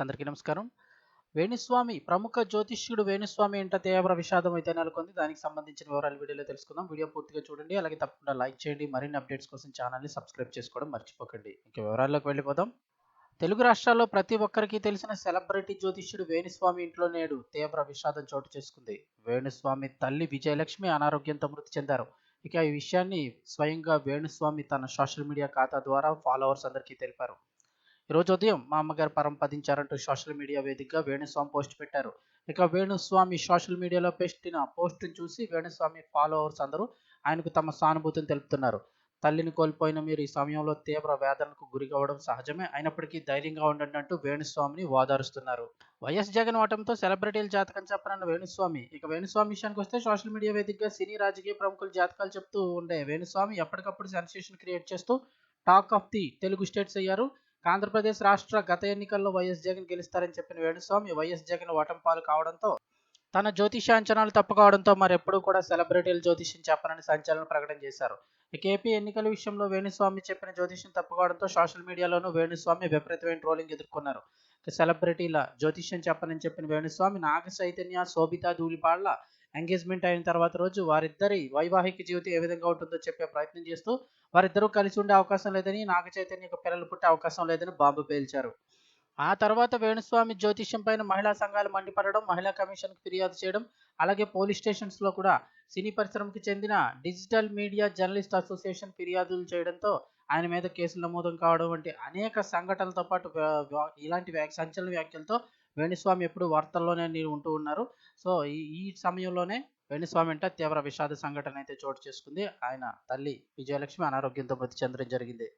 అందరికీ నమస్కారం. వేణుస్వామి ప్రముఖ జ్యోతిష్యుడు వేణుస్వామి ఇంట తీవ్ర విషాదం అయితే నెలకొంది. దానికి సంబంధించిన వివరాలు వీడియోలో తెలుసుకుందాం. వీడియో పూర్తిగా చూడండి. అలాగే తప్పకుండా లైక్ చేయండి. మరిన్ని అప్డేట్స్ కోసం ఛానల్ని సబ్స్క్రైబ్ చేసుకోవడం మర్చిపోకండి. ఇంక వివరాల్లోకి వెళ్ళిపోదాం. తెలుగు రాష్ట్రాల్లో ప్రతి ఒక్కరికి తెలిసిన సెలబ్రిటీ జ్యోతిష్యుడు వేణుస్వామి ఇంట్లో నేడు తీవ్ర విషాదం చోటు చేసుకుంది. వేణుస్వామి తల్లి విజయలక్ష్మి అనారోగ్యంతో మృతి చెందారు. ఇక ఈ విషయాన్ని స్వయంగా వేణుస్వామి తన సోషల్ మీడియా ఖాతా ద్వారా ఫాలోవర్స్ అందరికీ తెలిపారు. ఈరోజు ఉదయం మా అమ్మగారు పరంపదించారంటూ సోషల్ మీడియా వేదికగా వేణుస్వామి పోస్ట్ పెట్టారు. ఇక వేణుస్వామి సోషల్ మీడియాలో పెట్టిన పోస్టును చూసి వేణుస్వామి ఫాలోవర్స్ అందరూ ఆయనకు తమ సానుభూతిని తెలుపుతున్నారు. తల్లిని కోల్పోయిన మీరు ఈ సమయంలో తీవ్ర వేదనకు గురి కావడం సహజమే. అయినప్పటికీ ధైర్యంగా ఉండండి అంటూ వేణుస్వామిని ఓదారుస్తున్నారు వైఎస్ జగన్ ఓటంతో సెలబ్రిటీల జాతకం చెప్పనన్న వేణుస్వామి ఇక వేణుస్వామి విషయానికి వస్తే సోషల్ మీడియా వేదికగా సినీ రాజకీయ ప్రముఖుల జాతకాలు చెప్తూ ఉండే వేణుస్వామి ఎప్పటికప్పుడు సెన్సేషన్ క్రియేట్ చేస్తూ talk of the Telugu states అయ్యారు. ఆంధ్రప్రదేశ్ రాష్ట్ర గత ఎన్నికల్లో వైఎస్ జగన్ గెలుస్తారని చెప్పిన వేణుస్వామి వైఎస్ జగన్ ఓటంపాలు పాలు కావడంతో తన జ్యోతిష అంచనాలు తప్పు కావడంతో మరెప్పుడూ కూడా సెలబ్రిటీలు జ్యోతిష్యం చెప్పనని సంచలన ప్రకటన చేశారు. ఇక ఏపీ ఎన్నికల విషయంలో వేణుస్వామి చెప్పిన జ్యోతిష్యం తప్పు కావడంతో సోషల్ మీడియాలోనూ వేణుస్వామి విపరీతమైన ట్రోలింగ్ ఎదుర్కొన్నారు. సెలబ్రిటీల జ్యోతిష్యం చెప్పనని చెప్పిన వేణుస్వామి నాగ చైతన్య శోభిత ధూళిపాళ్ళ ఎంగేజ్మెంట్ అయిన తర్వాత రోజు వారిద్దరి వైవాహిక జీవితం ఏ విధంగా ఉంటుందో చెప్పే ప్రయత్నం చేస్తూ వారిద్దరూ కలిసి ఉండే అవకాశం లేదని నాగ చైతన్యకు పిల్లలు పుట్టే అవకాశం లేదని బాంబు పేల్చారు. ఆ తర్వాత వేణుస్వామి జ్యోతిష్యం పైన మహిళా సంఘాలు మండిపడడం మహిళా కమిషన్కు ఫిర్యాదు చేయడం అలాగే పోలీస్ స్టేషన్స్లో కూడా సినీ పరిశ్రమకి చెందిన డిజిటల్ మీడియా జర్నలిస్ట్ అసోసియేషన్ ఫిర్యాదులు చేయడంతో ఆయన మీద కేసులు నమోదం కావడం వంటి అనేక సంఘటనలతో పాటు ఇలాంటి వ్యాఖ్య సంచలన వ్యాఖ్యలతో వేణుస్వామి ఎప్పుడు వార్తల్లోనే నీ- ఉంటూ ఉన్నారు. సో ఈ ఈ సమయంలోనే వేణుస్వామి అంటే తీవ్ర విషాద సంఘటన అయితే చోటు చేసుకుంది. ఆయన తల్లి విజయలక్ష్మి అనారోగ్యంతో మృతి చెందడం జరిగింది.